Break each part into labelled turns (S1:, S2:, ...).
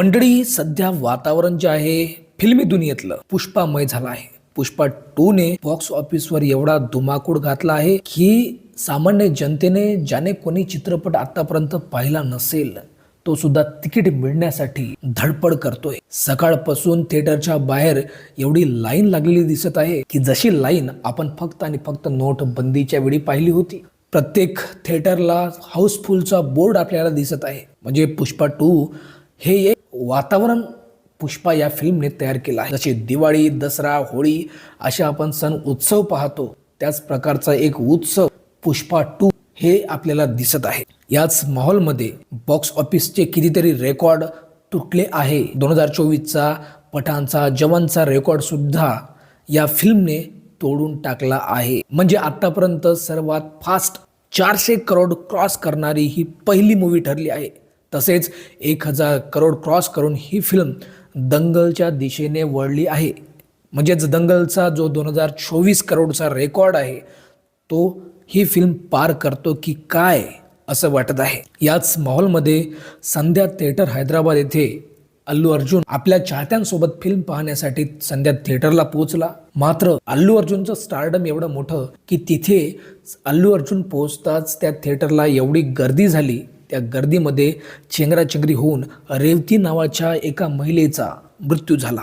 S1: मंडळी सध्या वातावरण जे आहे फिल्मी दुनियेतलं पुष्पामय झालं आहे. पुष्पा टू ने बॉक्स ऑफिसवर एवढा धुमाकूळ घातला आहे की सामान्य जनतेने ज्याने कोणी चित्रपट आतापर्यंत पाहिला नसेल तो सुद्धा तिकीट मिळण्यासाठी धडपड करतोय. सकाळपासून थिएटरच्या बाहेर एवढी लाईन लागलेली दिसत आहे की जशी लाईन आपण फक्त आणि फक्त नोट बंदीच्या वेळी पाहिली होती प्रत्येक थिएटरला हाऊसफुलचा बोर्ड आपल्याला दिसत आहे. म्हणजे पुष्पा टू हे एक वातावरण पुष्पा या फिल्मने तयार केला आहे. जसे दिवाळी दसरा होळी असे आपण सण उत्सव पाहतो त्याच प्रकारचा एक उत्सव पुष्पा टू हे आपल्याला दिसत आहे. याच माहोलमध्ये बॉक्स ऑफिसचे कितीतरी रेकॉर्ड तुटले आहे. दोन हजार चोवीसचा पठाणचा जवानचा रेकॉर्ड सुद्धा या फिल्मने तोडून टाकला आहे. म्हणजे आतापर्यंत सर्वात फास्ट चारशे करोड क्रॉस करणारी ही पहिली मूवी ठरली आहे. तसेच एक हजार करोड क्रॉस करून ही फिल्म दंगलच्या दिशेने वळली आहे. म्हणजेच दंगलचा जो दोन हजार चोवीस करोडचा रेकॉर्ड आहे तो ही फिल्म पार करतो की काय असं वाटत आहे. याच माहोलमध्ये संध्या थिएटर हैदराबाद येथे अल्लू अर्जुन आपल्या चाहत्यांसोबत फिल्म पाहण्यासाठी संध्या थिएटरला पोहोचला. मात्र अल्लू अर्जुनचं स्टारडम एवढं मोठं की तिथे अल्लू अर्जुन पोहोचताच त्या थिएटरला एवढी गर्दी झाली त्या गर्दीमध्ये चेंगराचेंगरी होऊन रेवती नावाच्या एका महिलेचा मृत्यू झाला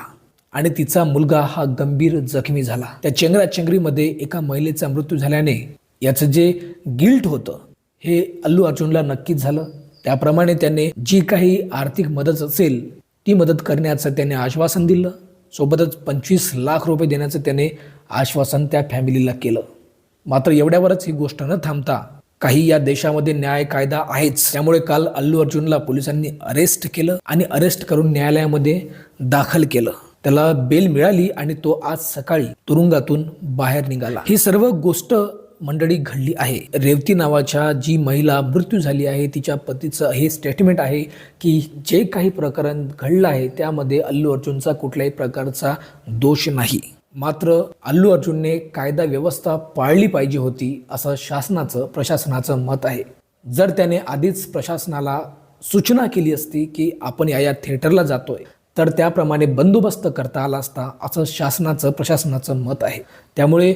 S1: आणि तिचा मुलगा हा गंभीर जखमी झाला. त्या चेंगराचेंगरीमध्ये एका महिलेचा मृत्यू झाल्याने याचं जे गिल्ट होतं हे अल्लू अर्जुनला नक्कीच झालं. त्याप्रमाणे त्याने जी काही आर्थिक मदत असेल ती मदत करण्याचं त्याने आश्वासन दिलं. सोबतच पंचवीस लाख रुपये देण्याचं त्याने आश्वासन त्या फॅमिलीला केलं. मात्र एवढ्यावरच ही गोष्ट न थांबता काही या देशामध्ये न्याय कायदा आहेच. त्यामुळे काल अल्लू अर्जुनला पोलिसांनी अरेस्ट केलं आणि अरेस्ट करून न्यायालयामध्ये दाखल केलं. त्याला बेल मिळाली आणि तो आज सकाळी तुरुंगातून बाहेर निघाला. ही सर्व गोष्ट मंडळी घडली आहे. रेवती नावाच्या जी महिला मृत्यू झाली आहे तिच्या पतीचं हे स्टेटमेंट आहे की जे काही प्रकरण घडलं आहे त्यामध्ये अल्लू अर्जुनचा कुठल्याही प्रकारचा दोष नाही. मात्र अल्लू अर्जुनने कायदा व्यवस्था पाळली पाहिजे होती असं शासनाचं प्रशासनाचं मत आहे. जर त्याने आधीच प्रशासनाला सूचना केली असती की आपण या या थिएटरला जातोय तर त्याप्रमाणे बंदोबस्त करता आला असता असं शासनाचं प्रशासनाचं मत आहे. त्यामुळे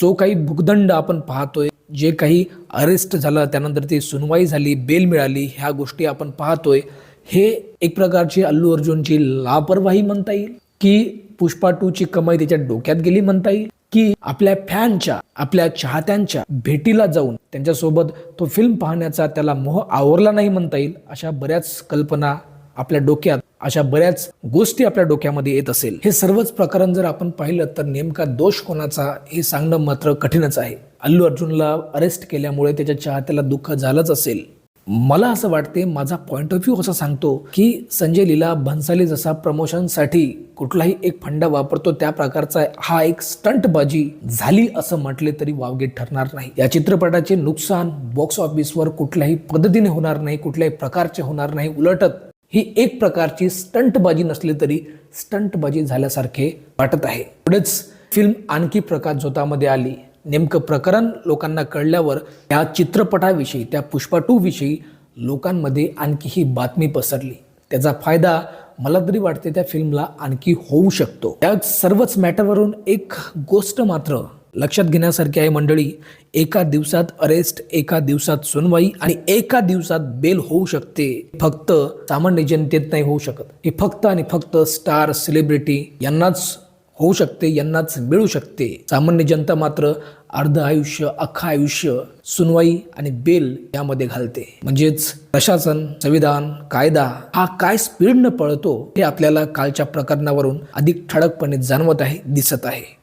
S1: जो काही भुगदंड आपण पाहतोय जे काही अरेस्ट झालं त्यानंतर ती सुनवाई झाली बेल मिळाली ह्या गोष्टी आपण पाहतोय हे एक प्रकारची अल्लू अर्जुनची लापरवाही म्हणता येईल की पुष्पा टूची कमाई त्याच्या डोक्यात गेली म्हणता येईल की आपल्या फॅनच्या आपल्या चाहत्यांच्या भेटीला जाऊन त्यांच्यासोबत तो फिल्म पाहण्याचा त्याला मोह आवरला नाही म्हणता येईल अशा बऱ्याच कल्पना आपल्या डोक्यात अशा बऱ्याच गोष्टी आपल्या डोक्यामध्ये येत असेल. हे सर्वच प्रकरण जर आपण पाहिलं तर नेमका दोष कोणाचा हे सांगणं मात्र कठीणच आहे. अल्लू अर्जुनला अरेस्ट केल्यामुळे त्याच्या चाहत्याला दुःख झालंच असेल. मला असं वाटते माझा पॉईंट ऑफ व्ह्यू असा सांगतो की संजय लीला भन्साली जसा प्रमोशनसाठी कुठलाही एक फंडा वापरतो त्या प्रकारचा हा एक स्टंटबाजी झाली असं म्हटले तरी वावगे ठरणार नाही. या चित्रपटाचे नुकसान बॉक्स ऑफिसवर कुठल्याही पद्धतीने होणार नाही कुठल्याही प्रकारचे होणार नाही. उलटत ही एक प्रकारची स्टंटबाजी नसली तरी स्टंटबाजी झाल्यासारखे वाटत आहे. पुढेच फिल्म आणखी प्रकाश झोतामध्ये आली. नेमकं प्रकरण लोकांना कळल्यावर त्या चित्रपटाविषयी त्या पुष्पा टूविषयी लोकांमध्ये आणखी ही बातमी पसरली. त्याचा फायदा मला तरी वाटते त्या फिल्मला आणखी होऊ शकतो. त्या सर्वच मॅटरवरून एक गोष्ट मात्र लक्षात घेण्यासारखी आहे मंडळी एका दिवसात अरेस्ट एका दिवसात सुनवाई आणि एका दिवसात बेल होऊ शकते. फक्त सामान्य जनतेत नाही होऊ शकत. हे फक्त आणि फक्त स्टार सेलिब्रिटी यांनाच होऊ शकते यांनाच मिळू शकते. सामान्य जनता मात्र अर्ध आयुष्य अख्खा आयुष्य सुनवाई आणि बेल यामध्ये घालते. म्हणजेच प्रशासन संविधान कायदा हा काय स्पीडनं पळतो हे आपल्याला कालच्या प्रकरणावरून अधिक ठळकपणे जाणवत आहे दिसत आहे.